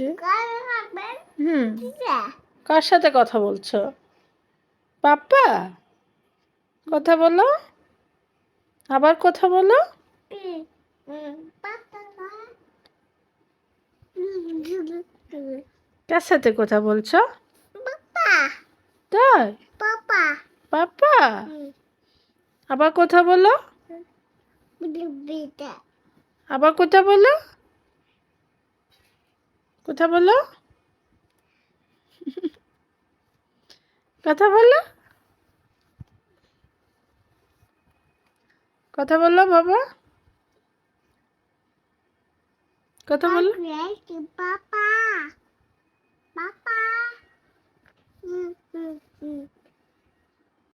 হবে হুম। কার সাথে কথা বলছো? পাপ্পা? কথা বলো। আবার কথা বলো। কার সাথে কথা বলছো? তাই? পাপা আবার কথা বলো। আবার কথা বলো। কথা বলো। কথা বলো। কথা বলো বাবা। কথা বলো। পাপা